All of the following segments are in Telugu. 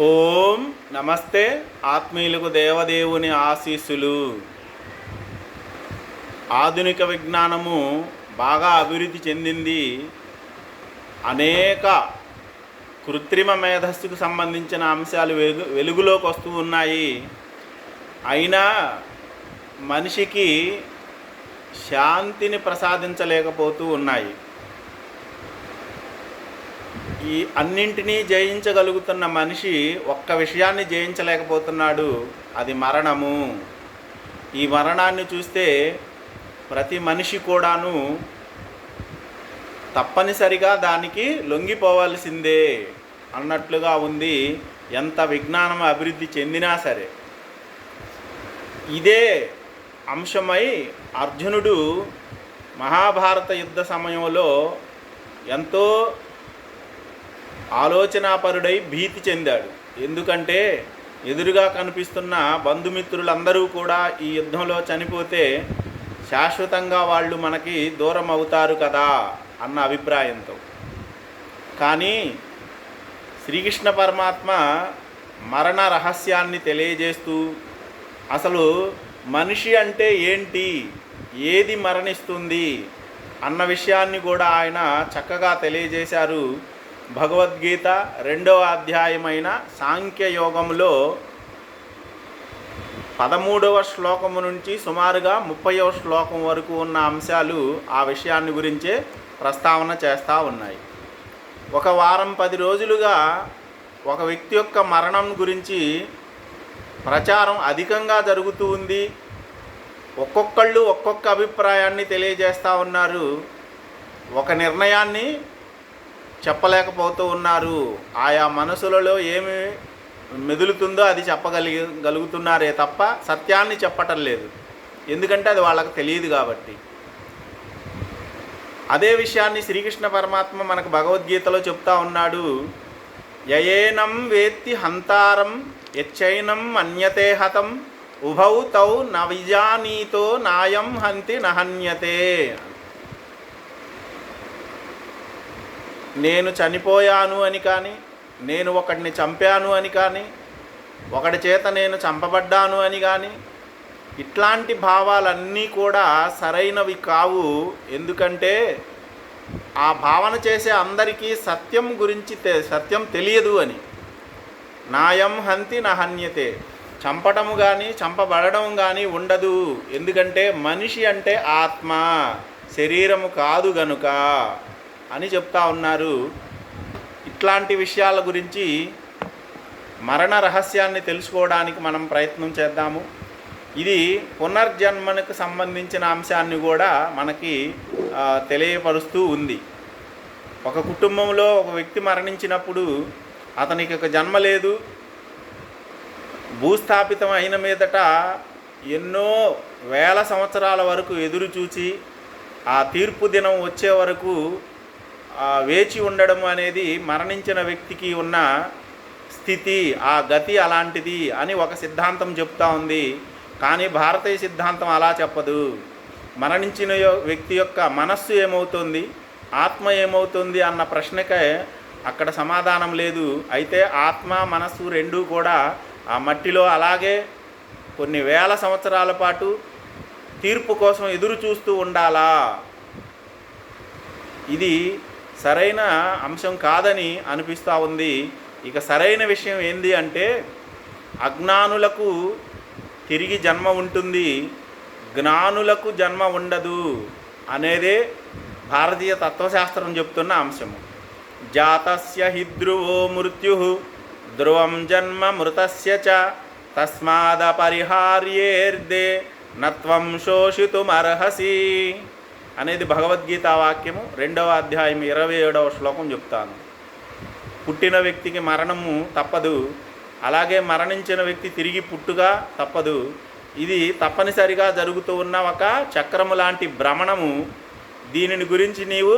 ఓం నమస్తే ఆత్మీయులకు దేవదేవుని ఆశీస్సులు. ఆధునిక విజ్ఞానము బాగా అభివృద్ధి చెందింది. అనేక కృత్రిమ మేధస్సుకు సంబంధించిన అంశాలు వెలుగు వెలుగులోకి వస్తూ ఉన్నాయి. అయినా మనిషికి శాంతిని ప్రసాదించలేకపోతూ ఉన్నాయి. ఈ అన్నింటినీ జయించగలుగుతున్న మనిషి ఒక్క విషయాన్ని జయించలేకపోతున్నాడు. అది మరణము. ఈ మరణాన్ని చూస్తే ప్రతి మనిషి కూడాను తప్పనిసరిగా దానికి లొంగిపోవాల్సిందే అన్నట్లుగా ఉంది. ఎంత విజ్ఞానం అభివృద్ధి చెందినా సరే. ఇదే అంశమై అర్జునుడు మహాభారత యుద్ధ సమయంలో ఎంతో ఆలోచనాపరుడై భీతి చెందాడు. ఎందుకంటే ఎదురుగా కనిపిస్తున్న బంధుమిత్రులందరూ కూడా ఈ యుద్ధంలో చనిపోతే శాశ్వతంగా వాళ్ళు మనకి దూరం అవుతారు కదా అన్న అభిప్రాయంతో. కానీ శ్రీకృష్ణ పరమాత్మ మరణ రహస్యాన్ని తెలియజేస్తూ అసలు మనిషి అంటే ఏంటి? ఏది మరణిస్తుంది? అన్న విషయాన్ని కూడా ఆయన చక్కగా తెలియజేశారు భగవద్గీత రెండవ అధ్యాయమైన సాంఖ్యయోగంలో పదమూడవ శ్లోకము నుంచి సుమారుగా ముప్పైవ శ్లోకం వరకు ఉన్న అంశాలు ఆ విషయాన్ని గురించే ప్రస్తావన చేస్తూ ఉన్నాయి. ఒక వారం పది రోజులుగా ఒక వ్యక్తి యొక్క మరణం గురించి ప్రచారం అధికంగా జరుగుతూ ఉంది. ఒక్కొక్కళ్ళు ఒక్కొక్క అభిప్రాయాన్ని తెలియజేస్తూ ఉన్నారు. ఒక నిర్ణయాన్ని చెప్పలేకపోతూ ఉన్నారు. ఆయా మనసులలో ఏమి మెదులుతుందో అది చెప్పగలిగి గలుగుతున్నారే తప్ప సత్యాన్ని చెప్పటం లేదు. ఎందుకంటే అది వాళ్ళకు తెలియదు కాబట్టి. అదే విషయాన్ని శ్రీకృష్ణ పరమాత్మ మనకు భగవద్గీతలో చెప్తా ఉన్నాడు. యయేనం వేత్తి హంతారం యచ్చైనం అన్యతే హతం ఉభౌ తౌ నవిజానీతో నాయం హంతి నహన్యతే. నేను చనిపోయాను అని కానీ నేను ఒకడిని చంపాను అని కానీ ఒకడి చేత నేను చంపబడ్డాను అని కానీ ఇట్లాంటి భావాలన్నీ కూడా సరైనవి కావు. ఎందుకంటే ఆ భావన చేసే అందరికీ సత్యం గురించి తె సత్యం తెలియదు అని. నాయం హంతి నహన్యతే. చంపటము కానీ చంపబడడం కానీ ఉండదు. ఎందుకంటే మనిషి అంటే ఆత్మ శరీరము కాదు గనుక. అని చెప్తా ఉన్నారు. ఇట్లాంటి విషయాల గురించి మరణ రహస్యాన్ని తెలుసుకోవడానికి మనం ప్రయత్నం చేద్దాము. ఇది పునర్జన్మకు సంబంధించిన అంశాన్ని కూడా మనకి తెలియపరుస్తూ ఉంది. ఒక కుటుంబంలో ఒక వ్యక్తి మరణించినప్పుడు అతనికి ఒక జన్మ లేదు. భూస్థాపితం అయిన మీదట ఎన్నో వేల సంవత్సరాల వరకు ఎదురు చూచి ఆ తీర్పు దినం వచ్చే వరకు వేచి ఉండడం అనేది మరణించిన వ్యక్తికి ఉన్న స్థితి ఆ గతి అలాంటిది అని ఒక సిద్ధాంతం చెప్తా ఉంది. కానీ భారతీయ సిద్ధాంతం అలా చెప్పదు. మరణించిన వ్యక్తి యొక్క మనస్సు ఏమవుతుంది? ఆత్మ ఏమవుతుంది అన్న ప్రశ్నకే అక్కడ సమాధానం లేదు. అయితే ఆత్మ మనస్సు రెండూ కూడా ఆ మట్టిలో అలాగే కొన్ని వేల సంవత్సరాల పాటు తీర్పు కోసం ఎదురు చూస్తూ ఉండాలా? ఇది సరైన అంశం కాదని అనిపిస్తూ ఉంది. ఇక సరైన విషయం ఏంది అంటే అజ్ఞానులకు తిరిగి జన్మ ఉంటుంది. జ్ఞానులకు జన్మ ఉండదు అనేదే భారతీయ తత్వశాస్త్రం చెప్తున్న అంశము. జాతస్య హిద్రువో మృత్యు ధ్రువం జన్మ మృతస్య చ తస్మాదపరిహార్యేర్దే నత్వం శోషితుమర్హసి. అనేది భగవద్గీత వాక్యము రెండవ అధ్యాయం ఇరవై ఏడవ శ్లోకం చెప్తాను. పుట్టిన వ్యక్తికి మరణము తప్పదు అలాగే మరణించిన వ్యక్తి తిరిగి పుట్టుగా తప్పదు. ఇది తప్పనిసరిగా జరుగుతూ ఉన్న ఒక చక్రము లాంటి భ్రమణము. దీనిని గురించి నీవు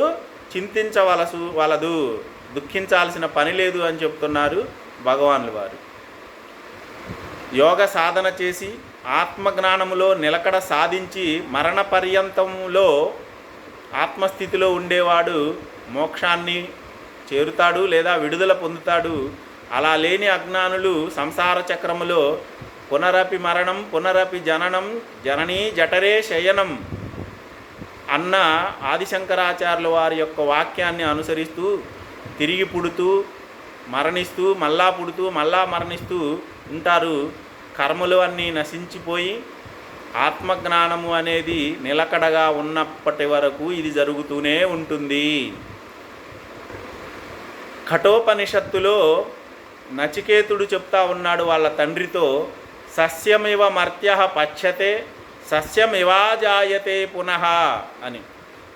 చింతించవలసు వలదు దుఃఖించాల్సిన పని లేదు అని చెప్తున్నారు భగవానులు వారు. యోగ సాధన చేసి ఆత్మజ్ఞానములో నిలకడ సాధించి మరణ పర్యంతంలో ఆత్మస్థితిలో ఉండేవాడు మోక్షాన్ని చేరుతాడు లేదా విడుదల పొందుతాడు. అలా లేని అజ్ఞానులు సంసార చక్రములో పునరపి మరణం పునరపి జననం జననీ జఠరే శయనం అన్న ఆదిశంకరాచార్యుల వారి యొక్క వాక్యాన్ని అనుసరిస్తూ తిరిగి పుడుతూ మరణిస్తూ మళ్ళా పుడుతూ మళ్ళా మరణిస్తూ ఉంటారు. కర్మలు అన్నీ నశించిపోయి ఆత్మజ్ఞానము అనేది నిలకడగా ఉన్నప్పటి వరకు ఇది జరుగుతూనే ఉంటుంది. కఠోపనిషత్తులో నచికేతుడు చెప్తా ఉన్నాడు వాళ్ళ తండ్రితో సస్యమివ మర్త్య పచ్యతే సస్యమివాజాయతే పునః అని.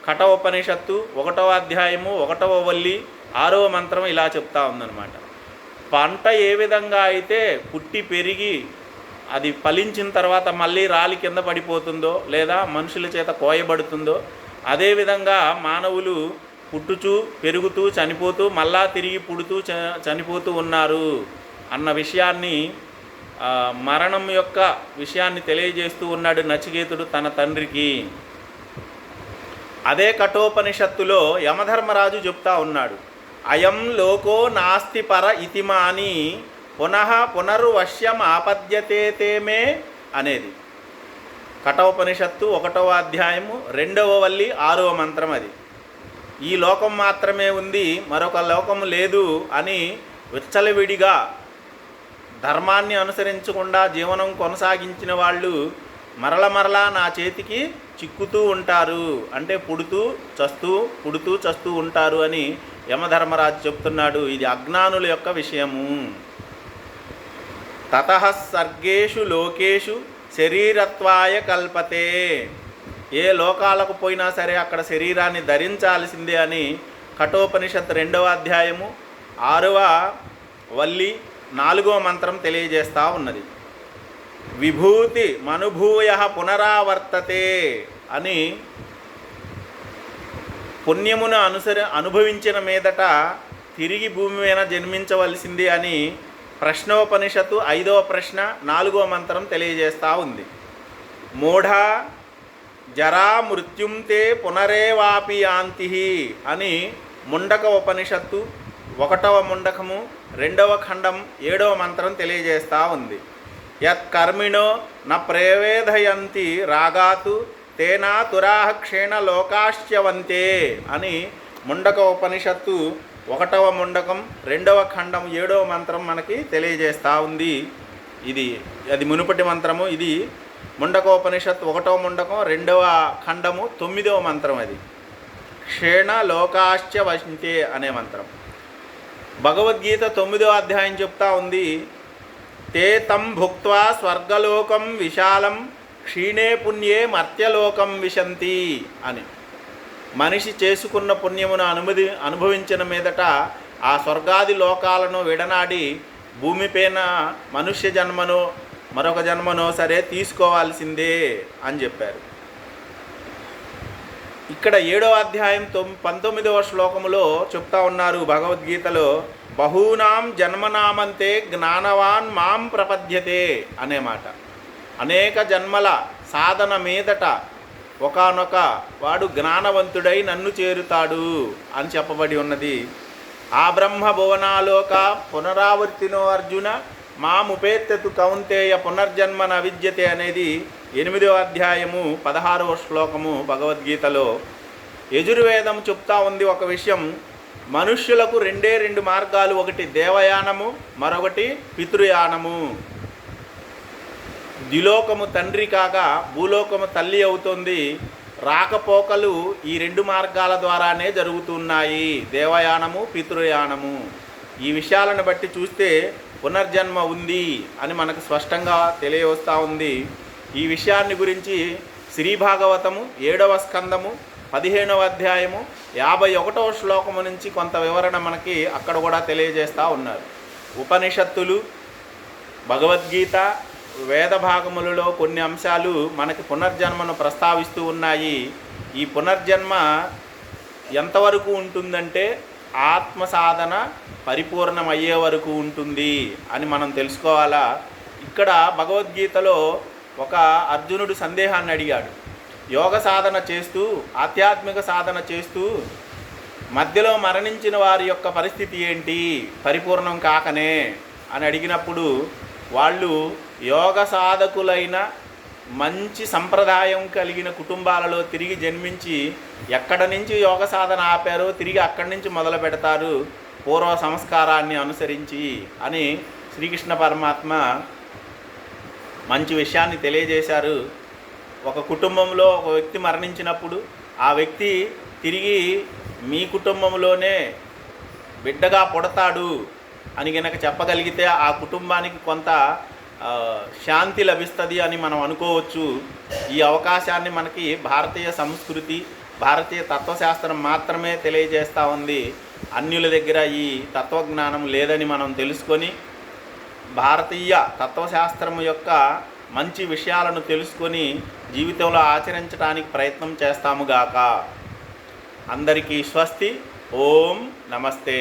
కఠోపనిషత్తు ఒకటవ అధ్యాయము ఒకటవ వల్లి ఆరవ మంత్రం ఇలా చెప్తా ఉందన్నమాట. పంట ఏ విధంగా అయితే పుట్టి పెరిగి అది ఫలించిన తర్వాత మళ్ళీ రాలి కింద పడిపోతుందో లేదా మనుషుల చేత కోయబడుతుందో అదేవిధంగా మానవులు పుట్టుచూ పెరుగుతూ చనిపోతూ మళ్ళా తిరిగి పుడుతూ చ- చనిపోతూ ఉన్నారు అన్న విషయాన్ని మరణం యొక్క విషయాన్ని తెలియజేస్తూ ఉన్నాడు నచికేతుడు తన తండ్రికి. అదే కఠోపనిషత్తులో యమధర్మరాజు చెప్తా ఉన్నాడు అయం లోకో నాస్తి పర ఇతిమాని పునః పునర్వశ్యం ఆపద్యతే తేమే అనేది. కఠోపనిషత్తు ఒకటవ అధ్యాయము రెండవ వల్లి ఆరవ మంత్రం అది. ఈ లోకం మాత్రమే ఉంది మరొక లోకం లేదు అని విచ్చలవిడిగా ధర్మాన్ని అనుసరించకుండా జీవనం కొనసాగించిన వాళ్ళు మరల మరలా నా చేతికి చిక్కుతూ ఉంటారు. అంటే పుడుతూ చస్తూ పుడుతూ చస్తూ ఉంటారు అని యమధర్మరాజు చెప్తున్నాడు. ఇది అజ్ఞానుల యొక్క విషయము. తత సర్గేషు లోకేషు శరీరత్వాయ కల్పతే. ఏ లోకాలకు పోయినా సరే అక్కడ శరీరాన్ని ధరించాల్సిందే అని కఠోపనిషత్ రెండవ అధ్యాయము ఆరవ వల్లి నాలుగవ మంత్రం తెలియజేస్తూ ఉన్నది. విభూతి మనుభూయ పునరావర్తతే అని పుణ్యమును అనుసరి అనుభవించిన మీదట తిరిగి భూమి మీద జన్మించవలసింది అని ప్రశ్నోపనిషత్తు ఐదవ ప్రశ్న నాలుగవ మంత్రం తెలియజేస్తూ ఉంది. మూఢ జరా మృత్యుం తే పునరేవాపి యాంతి అని ముండక ఉపనిషత్తు ఒకటవ ముండకము రెండవ ఖండం ఏడవ మంత్రం తెలియజేస్తూ ఉంది. యత్ కర్మిణో న ప్రేవేదయంతి రాగాతు తేనా తురాహ క్షీణ లోకాశ్చవంతే అని ముండక ఉపనిషత్తు ఒకటవ ముండకం రెండవ ఖండం ఏడవ మంత్రం మనకి తెలియజేస్తూ ఉంది. ఇది అది మునుపటి మంత్రము ఇది ముండకోపనిషత్ ఒకటవ ముండకం రెండవ ఖండము తొమ్మిదవ మంత్రం అది. క్షీణ లోకాశ్చ వశంతే అనే మంత్రం. భగవద్గీత తొమ్మిదవ అధ్యాయం చెప్తా ఉంది. తే తం భుక్వా స్వర్గలోకం విశాలం క్షీణే పుణ్యే మర్త్యలోకం విశంతి అని. మనిషి చేసుకున్న పుణ్యమును అనుమతి అనుభవించిన మీదట ఆ స్వర్గాది లోకాలను విడనాడి భూమిపైన మనుష్య జన్మను మరొక జన్మనో సరే తీసుకోవాల్సిందే అని చెప్పారు. ఇక్కడ ఏడవ అధ్యాయం తొమ్ పంతొమ్మిదవ శ్లోకములో చెప్తా ఉన్నారు భగవద్గీతలో బహూనాం జన్మనామంతే జ్ఞానవాన్ మాం ప్రపద్యతే అనే మాట. అనేక జన్మల సాధన మీదట ఒకానొక వాడు జ్ఞానవంతుడై నన్ను చేరుతాడు అని చెప్పబడి ఉన్నది. ఆ బ్రహ్మ భువనాలోక పునరావర్తినో అర్జున మాముపేత్తు కౌంతేయ పునర్జన్మన విద్యతే అనేది ఎనిమిదవ అధ్యాయము పదహారవ శ్లోకము భగవద్గీతలో యజుర్వేదం చెప్తా ఉంది ఒక విషయం. మనుష్యులకు రెండే రెండు మార్గాలు ఒకటి దేవయానము మరొకటి పితృయానము. ద్విలోకము తండ్రి కాగా భూలోకము తల్లి అవుతుంది. రాకపోకలు ఈ రెండు మార్గాల ద్వారానే జరుగుతున్నాయి. దేవయానము పితృయానము. ఈ విషయాలను బట్టి చూస్తే పునర్జన్మ ఉంది అని మనకు స్పష్టంగా తెలియవస్తూ ఉంది. ఈ విషయాన్ని గురించి శ్రీ భాగవతము ఏడవ స్కందము పదిహేనవ అధ్యాయము యాభై ఒకటవ శ్లోకము నుంచి కొంత వివరణ మనకి అక్కడ కూడా తెలియజేస్తూ ఉన్నారు. ఉపనిషత్తులు భగవద్గీత వేద భాగములలో కొన్ని అంశాలు మనకి పునర్జన్మను ప్రస్తావిస్తూ ఉన్నాయి. ఈ పునర్జన్మ ఎంతవరకు ఉంటుందంటే ఆత్మ సాధన పరిపూర్ణమయ్యే వరకు ఉంటుంది అని మనం తెలుసుకోవాలా? ఇక్కడ భగవద్గీతలో ఒక అర్జునుడు సందేహాన్ని అడిగాడు. యోగ సాధన చేస్తూ ఆధ్యాత్మిక సాధన చేస్తూ మధ్యలో మరణించిన వారి యొక్క పరిస్థితి ఏంటి? పరిపూర్ణం కాకనే అని అడిగినప్పుడు వాళ్ళు యోగ సాధకులైన మంచి సంప్రదాయం కలిగిన కుటుంబాలలో తిరిగి జన్మించి ఎక్కడ నుంచి యోగ సాధన ఆపారో తిరిగి అక్కడి నుంచి మొదలు పెడతారు పూర్వ సంస్కారాన్ని అనుసరించి అని శ్రీకృష్ణ పరమాత్మ మంచి విషయాన్ని తెలియజేశారు. ఒక కుటుంబంలో ఒక వ్యక్తి మరణించినప్పుడు ఆ వ్యక్తి తిరిగి మీ కుటుంబంలోనే బిడ్డగా పుడతాడు. అని గనక చెప్పగలిగితే ఆ కుటుంబానికి కొంత శాంతి లభిస్తుంది అని మనం అనుకోవచ్చు. ఈ అవకాశాన్ని మనకి భారతీయ సంస్కృతి భారతీయ తత్వశాస్త్రం మాత్రమే తెలియజేస్తూ ఉంది. అన్యుల దగ్గర ఈ తత్వజ్ఞానం లేదని మనం తెలుసుకొని భారతీయ తత్వశాస్త్రం యొక్క మంచి విషయాలను తెలుసుకొని జీవితంలో ఆచరించడానికి ప్రయత్నం చేస్తాముగాక అందరికీ స్వస్తి. ఓం నమస్తే.